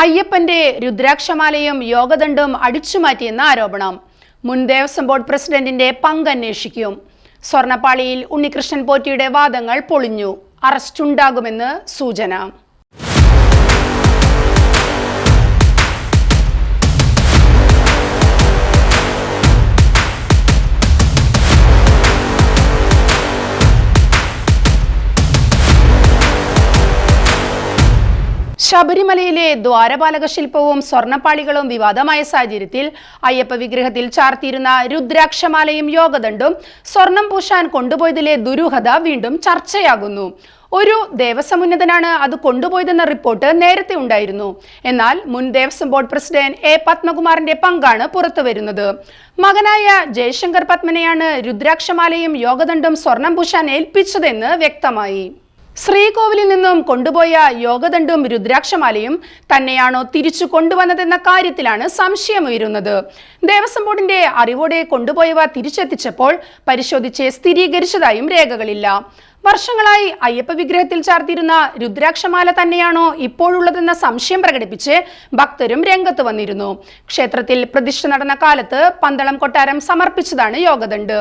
അയ്യപ്പന്റെ രുദ്രാക്ഷമാലയും യോഗദണ്ഡും അടിച്ചുമാറ്റിയെന്ന ആരോപണം. മുൻ ദേവസ്വം ബോർഡ് പ്രസിഡന്റിന്റെ പങ്ക് അന്വേഷിക്കും. സ്വർണപ്പാളിയിൽ ഉണ്ണികൃഷ്ണൻ പോറ്റിയുടെ വാദങ്ങൾ പൊളിഞ്ഞു. അറസ്റ്റുണ്ടാകുമെന്ന് സൂചന. ശബരിമലയിലെ ദ്വാരപാലക ശില്പവും സ്വർണപ്പാളികളും വിവാദമായ സാഹചര്യത്തിൽ അയ്യപ്പ വിഗ്രഹത്തിൽ ചാർത്തിയിരുന്ന രുദ്രാക്ഷമാലയും യോഗദണ്ഡും സ്വർണം പൂശാൻ കൊണ്ടുപോയതിലെ ദുരൂഹത വീണ്ടും ചർച്ചയാകുന്നു. ഒരു ദേവസ്വം ഉന്നതനാണ് അത് കൊണ്ടുപോയതെന്ന റിപ്പോർട്ട് നേരത്തെ ഉണ്ടായിരുന്നു. എന്നാൽ മുൻ ദേവസ്വം ബോർഡ് പ്രസിഡന്റ് എ പത്മകുമാറിന്റെ പങ്കാണ് പുറത്തുവരുന്നത്. മകനായ ജയശങ്കർ പത്മനെയാണ് രുദ്രാക്ഷമാലയും യോഗദണ്ഡും സ്വർണം പൂശാൻ ഏൽപ്പിച്ചതെന്ന് വ്യക്തമായി. ശ്രീകോവിലിൽ നിന്നും കൊണ്ടുപോയ യോഗദണ്ഡും രുദ്രാക്ഷമാലയും തന്നെയാണോ തിരിച്ചു കൊണ്ടുവന്നതെന്ന കാര്യത്തിലാണ് സംശയമുയരുന്നത്. ദേവസ്വം ബോർഡിന്റെ അറിവോടെ കൊണ്ടുപോയവ തിരിച്ചെത്തിച്ചപ്പോൾ പരിശോധിച്ച് സ്ഥിരീകരിച്ചതായും രേഖകളില്ല. വർഷങ്ങളായി അയ്യപ്പ വിഗ്രഹത്തിൽ ചാർത്തിയിരുന്ന രുദ്രാക്ഷമാല തന്നെയാണോ ഇപ്പോഴുള്ളതെന്ന സംശയം പ്രകടിപ്പിച്ച് ഭക്തരും രംഗത്ത് വന്നിരുന്നു. ക്ഷേത്രത്തിൽ പ്രതിഷ്ഠ നടന്ന കാലത്ത് പന്തളം കൊട്ടാരം സമർപ്പിച്ചതാണ് യോഗദണ്ഡ്.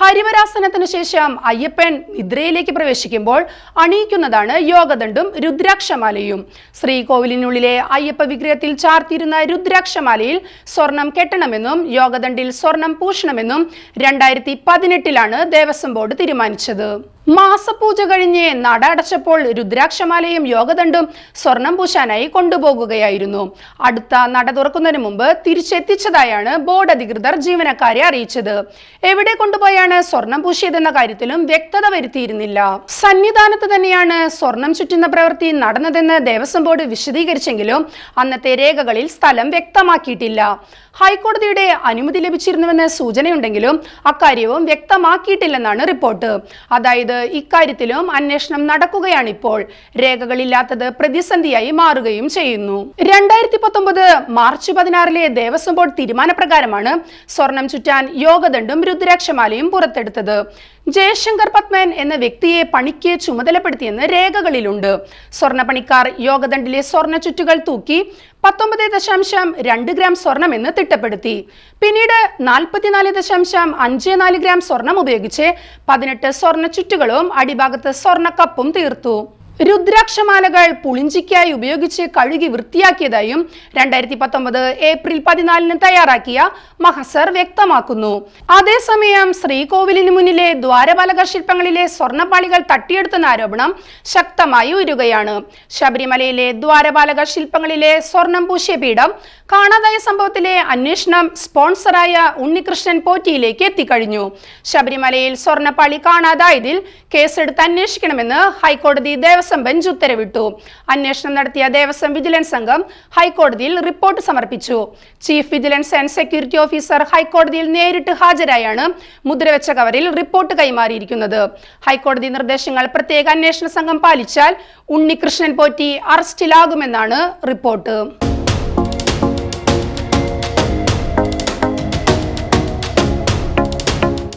ഹരിവരാസനത്തിനു ശേഷം അയ്യപ്പൻ നിദ്രയിലേക്ക് പ്രവേശിക്കുമ്പോൾ അണിയിക്കുന്നതാണ് യോഗദണ്ഡും രുദ്രാക്ഷമാലയും. ശ്രീകോവിലിനുള്ളിലെ അയ്യപ്പ വിഗ്രഹത്തിൽ ചാർത്തിയിരുന്ന രുദ്രാക്ഷമാലയിൽ സ്വർണം കെട്ടണമെന്നും യോഗദണ്ഡിൽ സ്വർണം പൂശണമെന്നും രണ്ടായിരത്തി പതിനെട്ടിലാണ് ദേവസ്വം ബോർഡ് തീരുമാനിച്ചത്. മാസപൂജ കഴിഞ്ഞ് നട അടച്ചപ്പോൾ രുദ്രാക്ഷമാലയും യോഗദണ്ഡും സ്വർണം പൂശാനായി കൊണ്ടുപോകുകയായിരുന്നു. അടുത്ത നട തുറക്കുന്നതിന് മുമ്പ് തിരിച്ചെത്തിച്ചതായാണ് ബോർഡ് അധികൃതർ ജീവനക്കാരെ അറിയിച്ചത്. എവിടെ കൊണ്ടുപോയാണ് സ്വർണം പൂശിയതെന്ന കാര്യത്തിലും വ്യക്തത വരുത്തിയിരുന്നില്ല. സന്നിധാനത്ത് തന്നെയാണ് സ്വർണം ചുറ്റുന്ന പ്രവൃത്തി നടന്നതെന്ന് ദേവസ്വം ബോർഡ് വിശദീകരിച്ചെങ്കിലും അന്നത്തെ രേഖകളിൽ സ്ഥലം വ്യക്തമാക്കിയിട്ടില്ല. ഹൈക്കോടതിയുടെ അനുമതി ലഭിച്ചിരുന്നുവെന്ന് സൂചനയുണ്ടെങ്കിലും അക്കാര്യവും വ്യക്തമാക്കിയിട്ടില്ലെന്നാണ് റിപ്പോർട്ട്. അതായത് ഇക്കാര്യത്തിലും അന്വേഷണം നടക്കുകയാണിപ്പോൾ. രേഖകളില്ലാത്തത് പ്രതിസന്ധിയായി മാറുകയും ചെയ്യുന്നു. രണ്ടായിരത്തി പത്തൊമ്പത് മാർച്ച് പതിനാറിലെ ദേവസ്വം ബോർഡ് തീരുമാനപ്രകാരമാണ് സ്വർണം ചുറ്റാൻ യോഗദണ്ഡും രുദ്രാക്ഷമാലയും പുറത്തെടുത്തത്. ജയശങ്കർ പത്മൻ എന്ന വ്യക്തിയെ പണിക്ക് ചുമതലപ്പെടുത്തിയെന്ന് രേഖകളിലുണ്ട്. സ്വർണപ്പണിക്കാർ യോഗദണ്ഡിലെ സ്വർണ ചുറ്റുകൾ തൂക്കി പത്തൊമ്പത് ദശാംശം രണ്ട് ഗ്രാം സ്വർണം എന്ന് തിട്ടപ്പെടുത്തി. പിന്നീട് നാൽപ്പത്തിനാല് ദശാംശം അഞ്ച് നാല് ഗ്രാം സ്വർണം ഉപയോഗിച്ച് പതിനെട്ട് സ്വർണ ചുറ്റുകളും അടിഭാഗത്ത് സ്വർണ കപ്പും തീർത്തു. രുദ്രാക്ഷമാലകൾ പുളിഞ്ചിക്കായി ഉപയോഗിച്ച് കഴുകി വൃത്തിയാക്കിയതായും രണ്ടായിരത്തി പത്തൊമ്പത് ഏപ്രിൽ പതിനാലിന് തയ്യാറാക്കിയ മഹസർ വ്യക്തമാക്കുന്നു. അതേസമയം ശ്രീകോവിലിന് മുന്നിലെ ദ്വാരപാലക ശില്പങ്ങളിലെ സ്വർണപ്പാളികൾ തട്ടിയെടുത്തെന്ന ആരോപണം ശക്തമായി ഉയരുകയാണ്. ശബരിമലയിലെ ദ്വാരപാലക ശില്പങ്ങളിലെ സ്വർണം പൂശിയ പീഠം കാണാതായ സംഭവത്തിലെ അന്വേഷണം സ്പോൺസറായ ഉണ്ണികൃഷ്ണൻ പോറ്റിയിലേക്ക് എത്തിക്കഴിഞ്ഞു. ശബരിമലയിൽ സ്വർണപ്പാളി കാണാതായതിൽ കേസെടുത്ത് അന്വേഷിക്കണമെന്ന് ഹൈക്കോടതി ദേവസ്വം ബെഞ്ച് ഉത്തരവിട്ടു. അന്വേഷണം നടത്തിയ ദേവസ്വം വിജിലൻസ് സംഘം ഹൈക്കോടതിയിൽ റിപ്പോർട്ട് സമർപ്പിച്ചു. Chief vigilance and security officer ഹൈക്കോടതിയിൽ നേരിട്ട് ഹാജരായാണ് മുദ്രവെച്ച കവറിൽ റിപ്പോർട്ട് കൈമാറിയിരിക്കുന്നത്. ഹൈക്കോടതി നിർദ്ദേശങ്ങൾ പ്രത്യേക അന്വേഷണ സംഘം പാലിച്ചാൽ ഉണ്ണികൃഷ്ണൻ പോറ്റി അറസ്റ്റിലാകുമെന്നാണ് റിപ്പോർട്ട്.